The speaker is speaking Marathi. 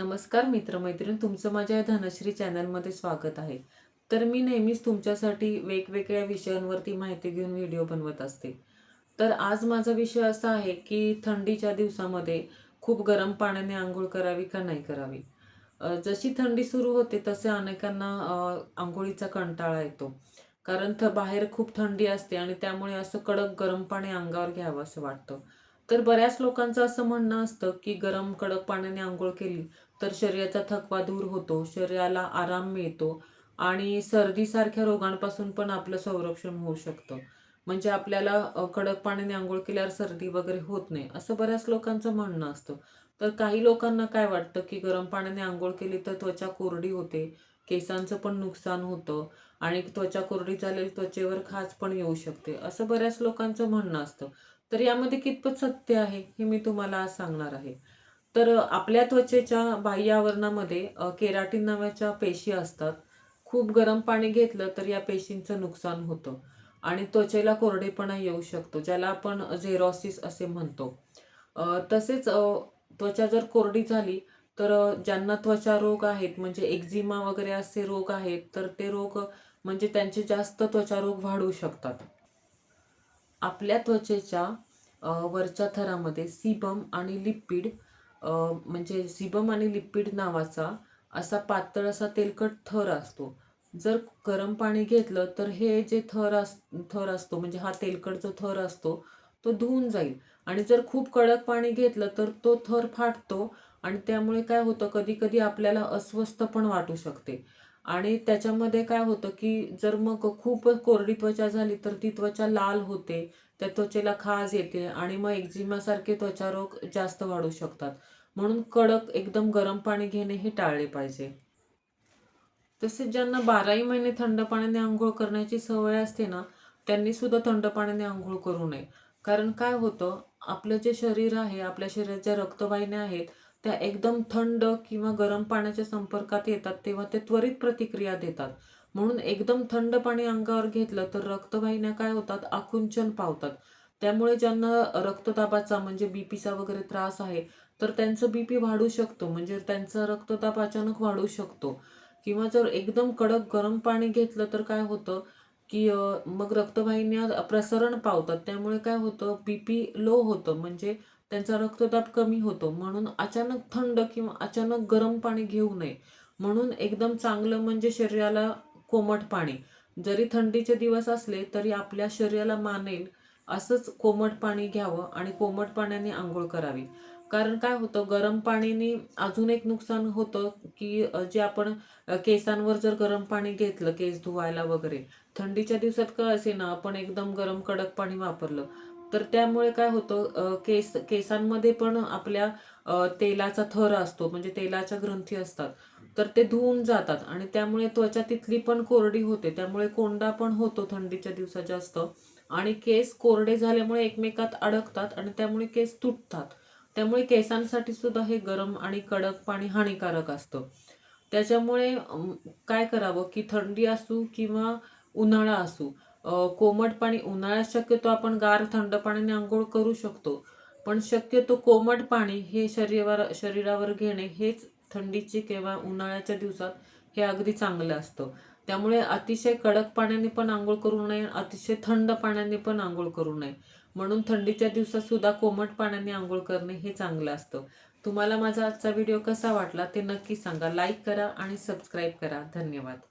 नमस्कार मित्रमैत्रीण तुमचं माझ्या या धनश्री चॅनलमध्ये स्वागत आहे. तर मी नेहमीच तुमच्यासाठी वेगवेगळ्या विषयांवरती माहिती घेऊन व्हिडिओ बनवत असते. तर आज माझा विषय असा आहे की थंडीच्या दिवसामध्ये खूप गरम पाण्याने आंघोळ करावी का नाही करावी? जशी थंडी सुरू होते तसे अनेकांना आंघोळीचा कंटाळा येतो. कारण थ बाहेर खूप थंडी असते आणि त्यामुळे असं कडक गरम पाणी अंगावर घ्यावं असं वाटतं. तर बऱ्याच लोकांचं असं म्हणणं असतं की गरम कडक पाण्याने आंघोळ केली तर शरीराचा थकवा दूर होतो शरीराला आराम मिळतो आणि सर्दीसारख्या रोगांपासून पण आपलं संरक्षण होऊ शकतं. म्हणजे आपल्याला कडक पाण्याने आंघोळ केल्यावर सर्दी वगैरे होत नाही असं बऱ्याच लोकांचं म्हणणं असतं. तर काही लोकांना काय वाटतं की गरम पाण्याने आंघोळ केली तर त्वचा कोरडी होते केसांचं पण नुकसान होतं आणि त्वचा कोरडी झालेली त्वचेवर खाज पण येऊ शकते. असं बऱ्याच लोकांचं म्हणणं असतं. तर यामध्ये कितपत सत्य आहे हे मी तुम्हाला आज सांगणार आहे. तर आपल्या त्वचेच्या बाह्य आवरणामध्ये केराटिन नावाच्या पेशी असतात. खूप गरम पाणी घेतलं तर या पेशींचं नुकसान होतं आणि त्वचेला कोरडेपणा येऊ शकतो ज्याला आपण झेरॉसिस असे म्हणतो. तसेच त्वचा जर कोरडी झाली तर ज्यांना त्वचा रोग आहेत म्हणजे एक्झिमा वगैरे असे रोग आहेत तर ते रोग म्हणजे त्यांचे जास्त त्वचा रोग वाढू शकतात. आपल्या त्वचेच्या वरच्या थरामध्ये सिबम आणि लिपिड म्हणजे सिबम आणि लिपिड नावाचा असा पातळ असा तेलकट थर असतो. जर गरम पाणी घेतलं तर हे जे थर अस थर असतो म्हणजे हा तेलकट जो थर असतो तो धुवून जाईल. आणि जर खूप कडक पाणी घेतलं तर तो थर फाटतो आणि त्यामुळे काय होतं कधी कधी आपल्याला अस्वस्थ पण वाटू शकते. आणि त्याच्यामध्ये काय होतं की जर मग खूप कोरडी त्वचा झाली तर ती त्वचा लाल होते त्या त्वचेला खाज येते आणि मग एक्झिमासारखे त्वचारोग जास्त वाढू शकतात. म्हणून कडक एकदम गरम पाणी घेणे हे टाळले पाहिजे. तसेच ज्यांना बाराही महिने थंड पाण्याने आंघोळ करण्याची सवय असते ना त्यांनी सुद्धा थंड पाण्याने आंघोळ करू नये. कारण काय होतं आपलं जे शरीर आहे आपल्या शरीरात ज्या रक्तवाहिन्या आहेत त्या एकदम थंड किंवा गरम पाण्याच्या संपर्कात येतात तेव्हा ते त्वरित प्रतिक्रिया देतात. म्हणून एकदम थंड पाणी अंगावर घेतलं तर रक्तवाहिन्या काय होतात? आकुंचन पावतात. त्यामुळे ज्यांना रक्तदाबाचा म्हणजे बीपीचा वगैरे त्रास आहे तर त्यांचं बीपी वाढू शकतो. म्हणजे त्यांचा रक्तदाब अचानक वाढू शकतो. किंवा जर एकदम कडक गरम पाणी घेतलं तर काय होतं की मग रक्तवाहिन्या प्रसरण पावतात. त्यामुळे काय होतं? बीपी लो होतं. म्हणजे त्यांचा रक्तदाब कमी होतो. म्हणून अचानक थंड किंवा अचानक गरम पाणी घेऊ नये. म्हणून एकदम चांगलं म्हणजे शरीराला कोमट पाणी. जरी थंडीचे दिवस असले तरी आपल्या शरीराला मानेल असंच कोमट पाणी घ्यावं आणि कोमट पाण्याने आंघोळ करावी. कारण काय होतं गरम पाणीने अजून एक नुकसान होतं की जे आपण केसांवर जर गरम पाणी घेतलं केस धुवायला वगैरे थंडीच्या दिवसात काय असे ना आपण एकदम गरम कडक पाणी वापरलं. तर त्यामुळे काय होतं केस केसांमध्ये पण आपल्या तेलाचा थर असतो म्हणजे तेलाच्या ग्रंथी असतात तर ते धुवून जातात आणि त्यामुळे त्वचा तिथली पण कोरडी होते त्यामुळे कोंडा पण होतो थंडीच्या दिवसात जास्त आणि केस कोरडे झाल्यामुळे एकमेकात अडकतात आणि त्यामुळे केस तुटतात. त्यामुळे केसांसाठी सुद्धा हे गरम आणि कडक पाणी हानिकारक असतं. त्याच्यामुळे काय करावं की थंडी असू किंवा उन्हाळा असू कोमट पाणी उन्हाळ्यात शक्यतो आपण गार थंड पाण्याने आंघोळ करू शकतो. पण शक्यतो कोमट पाणी हे शरीरावर शरीरावर घेणे हेच थंडीचे किंवा उन्हाळ्याच्या दिवसात हे अगदी चांगलं असतं. त्यामुळे अतिशय कडक पाण्याने पण आंघोळ करू नये अतिशय थंड पाण्याने पण आंघोळ करू नये. म्हणून थंडीच्या दिवसात सुद्धा कोमट पाण्याने आंघोळ करणे हे चांगलं असतं. तुम्हाला माझा आजचा व्हिडिओ कसा वाटला ते नक्की सांगा. लाईक करा आणि सबस्क्राईब करा. धन्यवाद.